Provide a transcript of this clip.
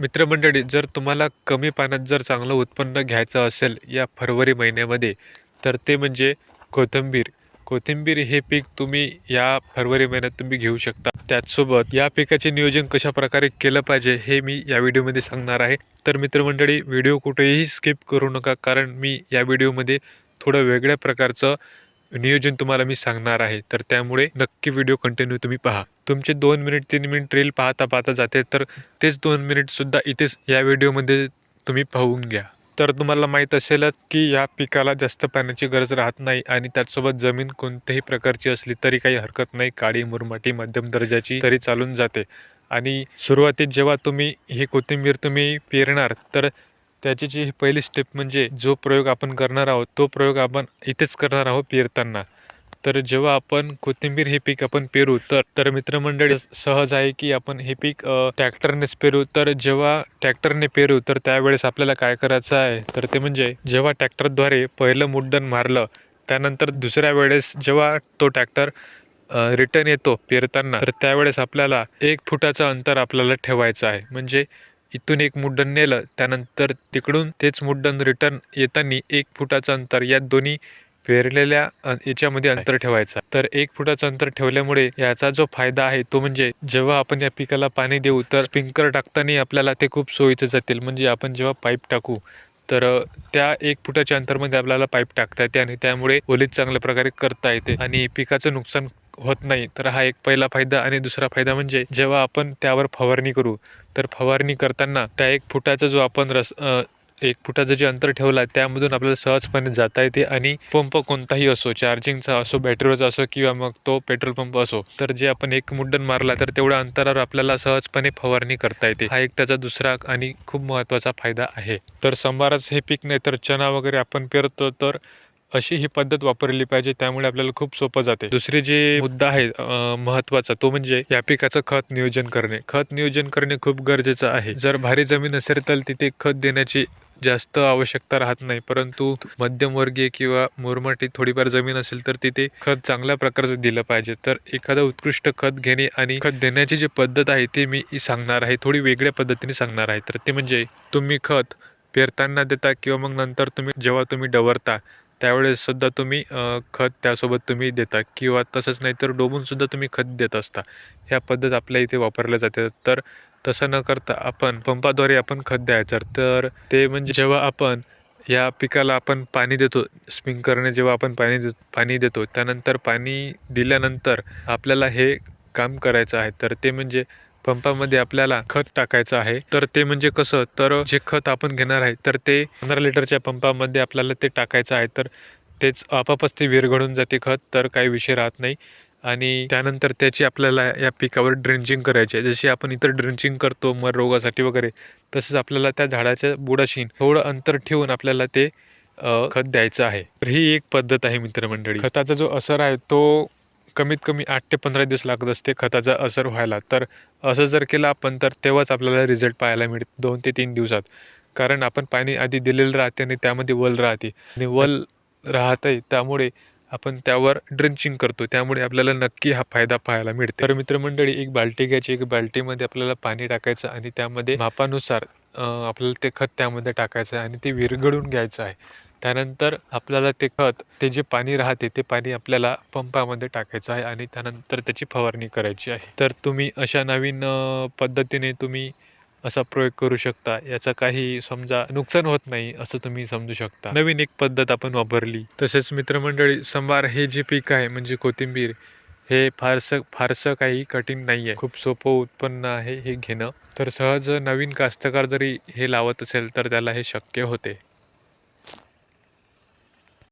मित्रमंडळी जर तुम्हाला कमी पाण्यात जर चांगलं उत्पन्न घ्यायचं असेल या फरवरी महिन्यामध्ये तर ते म्हणजे कोथिंबीर. कोथिंबीर हे पीक तुम्ही या फरवरी महिन्यात तुम्ही घेऊ शकता. त्याचसोबत या पिकाचे नियोजन कशा प्रकारे केलं पाहिजे हे मी या व्हिडिओमध्ये सांगणार आहे. तर मित्रमंडळी व्हिडिओ कुठेही स्किप करू नका कारण मी या व्हिडिओमध्ये थोडं वेगळ्या प्रकारचं नियोजन तुम्हाला मी सांगणार आहे. तर त्यामुळे नक्की व्हिडिओ कंटिन्यू तुम्ही पहा. तुमचे दोन मिनिट तीन मिनिट रील पाहता पाहता जाते. तर तेच दोन मिनिटसुद्धा इथेच या व्हिडिओमध्ये तुम्ही पाहून घ्या. तर तुम्हाला माहीत असेलच की या पिकाला जास्त पाण्याची गरज राहत नाही आणि त्याचसोबत जमीन कोणत्याही प्रकारची असली तरी काही हरकत नाही. काळी मुरमाटी मध्यम दर्जाची तरी चालून जाते. आणि सुरुवातीत जेव्हा तुम्ही ही कोथिंबीर तुम्ही पेरणार तर त्याची जी पहिली स्टेप म्हणजे जो प्रयोग आपण करणार आहोत तो प्रयोग आपण इथेच करणार आहोत पेरताना. तर जेव्हा आपण कोथिंबीर हे पीक आपण पेरू तर तर मित्रमंडळी सहज आहे की आपण हे पीक ट्रॅक्टरनेच पेरू. तर जेव्हा ट्रॅक्टरने पेरू तर त्यावेळेस आपल्याला काय करायचं आहे? तर ते म्हणजे जेव्हा ट्रॅक्टरद्वारे पहिलं मुड्डण मारलं त्यानंतर दुसऱ्या वेळेस जेव्हा तो ट्रॅक्टर रिटर्न येतो पेरताना तर त्यावेळेस आपल्याला एक फुटाचं अंतर आपल्याला ठेवायचं आहे. म्हणजे इथून एक मुड्डण नेलं त्यानंतर तिकडून तेच मुड्डण रिटर्न येताना एक फुटाचं अंतर या दोन्ही पेरलेल्या याच्यामध्ये अंतर ठेवायचं. तर एक फुटाचं अंतर ठेवल्यामुळे याचा जो फायदा आहे तो म्हणजे जेव्हा आपण या पिकाला पाणी देऊ तर स्प्रिंकर टाकताना आपल्याला ते खूप सोयीचं जातील. म्हणजे आपण जेव्हा पाईप टाकू तर त्या एक फुटाच्या अंतरमध्ये आपल्याला पाईप टाकता येते आणि त्यामुळे ओलीत चांगल्या प्रकारे करता येते आणि पिकाचं नुकसान होत नाही. तर हा एक पहिला फायदा आणि दुसरा फायदा म्हणजे जेव्हा आपण त्यावर फवारणी करू तर फवारणी करताना त्या एक फुटाचा जो आपण रस एक फुटाचं जे अंतर ठेवलं आहे त्यामधून आपल्याला सहजपणे जाता येते आणि पंप कोणताही असो चार्जिंगचा असो बॅटरीवरचा असो किंवा मग तो पेट्रोल पंप असो तर जे आपण एक मुंडण मारला तर तेवढ्या अंतरावर आपल्याला सहजपणे फवारणी करता येते. हा एक त्याचा दुसरा आणि खूप महत्त्वाचा फायदा आहे. तर संभारच हे पीक नाही तर चना वगैरे आपण पेरतो तर अशी ही पद्धत वापरली पाहिजे त्यामुळे आपल्याला खूप सोपं जाते. दुसरी जे मुद्दा आहे महत्त्वाचा तो म्हणजे या पिकाचं खत नियोजन करणे. खत नियोजन करणे खूप गरजेचं आहे. जर भारी जमीन असेल तर तिथे खत देण्याची जास्त आवश्यकता राहत नाही. परंतु मध्यमवर्गीय किंवा मुरमाटी थोडीफार जमीन असेल तर तिथे खत चांगल्या प्रकारचं दिलं पाहिजे. तर एखादं उत्कृष्ट खत घेणे आणि खत देण्याची जी पद्धत आहे ते मी सांगणार आहे. थोडी वेगळ्या पद्धतीने सांगणार आहे. तर ते म्हणजे तुम्ही खत पेरताना देता किंवा मग नंतर तुम्ही जेव्हा तुम्ही डवरता त्यावेळेस सुद्धा तुम्ही खत त्यासोबत तुम्ही देता किंवा तसंच नाही तर डोबून सुद्धा तुम्ही खत देत असता. ह्या पद्धत आपल्या इथे वापरल्या जाते. तर तसं न करता आपण पंपाद्वारे आपण खत द्यायचं. तर ते म्हणजे जेव्हा आपण या पिकाला आपण पाणी देतो स्प्रिंकरने जेव्हा आपण पाणी दे पाणी देतो त्यानंतर पाणी दिल्यानंतर आपल्याला हे काम करायचं आहे. तर ते म्हणजे पंपामध्ये आपल्याला खत टाकायचं आहे. तर ते म्हणजे कसं? तर जे खत आपण घेणार आहे तर ते पंधरा लिटरच्या पंपामध्ये आपल्याला ते टाकायचं आहे. तर तेच आपापच ते विरघळून जाते खत तर काही विषय राहत नाही. आणि त्यानंतर त्याची आपल्याला या पिकावर ड्रेंचिंग करायची आहे. जशी आपण इतर ड्रेंचिंग करतो मर रोगासाठी वगैरे तसंच आपल्याला त्या झाडाच्या बुडाशी थोडं अंतर ठेवून आपल्याला ते खत द्यायचं आहे. तर ही एक पद्धत आहे मित्रमंडळी. खताचा जो असर आहे तो कमीत कमी आठ ते पंधरा दिवस लागत असते खताचा असर व्हायला. तर असं जर केलं आपण तर तेव्हाच आपल्याला रिझल्ट पाहायला मिळते दोन ते तीन दिवसात. कारण आपण पाणी आधी दिलेलं राहते आणि त्यामध्ये वल राहते. आणि वल राहते त्यामुळे आपण त्यावर ड्रिंचिंग करतो. त्यामुळे आपल्याला नक्की हा फायदा पाहायला मिळते. तर मित्रमंडळी एक बाल्टी घ्यायची एक बाल्टीमध्ये आपल्याला पाणी टाकायचं आणि त्यामध्ये मापानुसार आपल्याला ते खत त्यामध्ये टाकायचं आहे आणि ते विरघळून घ्यायचं आहे. त्यानंतर आपल्याला ते खत ते जे पाणी राहते ते पाणी आपल्याला पंपामध्ये टाकायचं आहे आणि त्यानंतर त्याची फवारणी करायची आहे. तर तुम्ही अशा नवीन पद्धतीने तुम्ही असा प्रयोग करू शकता. याचा काही समजा नुकसान होत नाही असं तुम्ही समजू शकता. नवीन एक पद्धत आपण वापरली. तसेच मित्रमंडळी संभार हे जे पीक आहे म्हणजे कोथिंबीर हे फारसं फारसं काही कठीण नाही आहे खूप सोपं उत्पन्न आहे हे घेणं. तर सहज नवीन कास्तकार जरी हे लावत असेल तर त्याला हे शक्य होते.